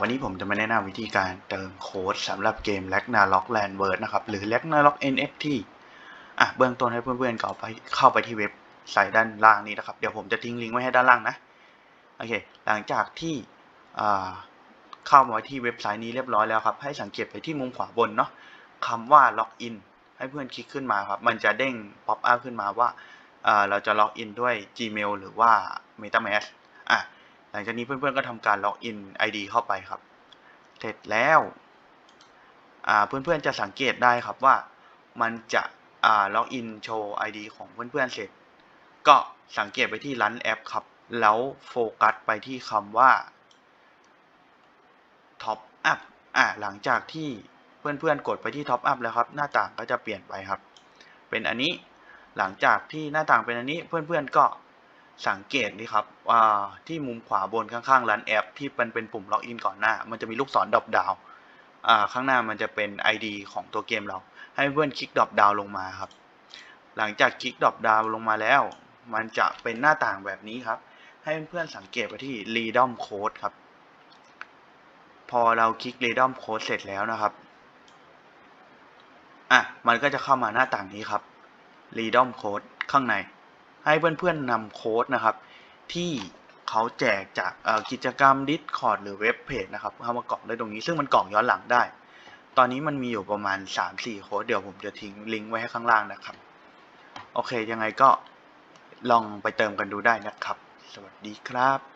วันนี้ผมจะมาแนะนำวิธีการเติมโค้ดสำหรับเกม Ragnarok Landward นะครับ หรือ Ragnarok NFT อะเบื้องต้นให้เพื่อนๆเข้าไปเข้าไปที่เว็บไซต์ด้านล่างนี้นะครับ เดี๋ยวผมจะทิ้งลิงก์ไว้ให้ด้านล่างนะ โอเค หลังจากที่เข้ามาที่เว็บไซต์นี้เรียบร้อยแล้วครับ ให้สังเกตไปที่มุมขวาบนเนาะคำว่าล็อกอินให้เพื่อนคลิกขึ้นมาครับ มันจะเด้งป๊อปอัพขึ้นมาว่าเราจะล็อกอินด้วย Gmail หรือว่า MetaMask หลังจากนี้เพื่อนๆก็ทำการล็อกอิน ID เข้าไปครับ เสร็จแล้วเพื่อนๆจะสังเกตได้ครับว่ามันจะล็อกอินโชว์ ID ของเพื่อนๆเสร็จ ก็สังเกตไปที่ร้านแอปครับ แล้วโฟกัสไปที่คำว่า Top Up อ่าหลังจากที่เพื่อนๆกดไปที่ Top Up แล้วครับ หน้าต่างก็จะเปลี่ยนไปครับ เป็นอันนี้หลังจากที่หน้าต่างเป็นอันนี้เพื่อนๆก็ สังเกตนี่ครับว่าที่มุมขวาบนข้างๆร้านแอป ที่มันเป็นปุ่มล็อกอินก่อนหน้า มันจะมีลูกศรดรอปดาวอ่าข้างหน้ามันจะเป็น ID ของตัวเกมเรา ให้เพื่อนคลิกดรอปดาวลงมาครับ หลังจากคลิกดรอปดาวลงมาแล้ว มันจะเป็นหน้าต่างแบบนี้ครับ ให้เพื่อนๆสังเกตไปที่ Redom Code ครับ พอเราคลิก Redom Code เสร็จแล้วนะครับอะมันก็จะเข้ามาหน้าต่างนี้ครับ Redom Code ข้างใน ให้เพื่อนๆนำโค้ดนะครับ ที่เขาแจกจากกิจกรรม Discord หรือเว็บเพจนะครับเข้ามากรอกได้ตรงนี้ซึ่งมันกรอกย้อนหลังได้ ตอนนี้มันมีอยู่ประมาณ 3-4 โค้ดเดี๋ยวผมจะทิ้งลิงก์ไว้ให้ข้างล่างนะครับ โอเคยังไงก็ลองไปเติมกันดูได้นะครับ สวัสดีครับ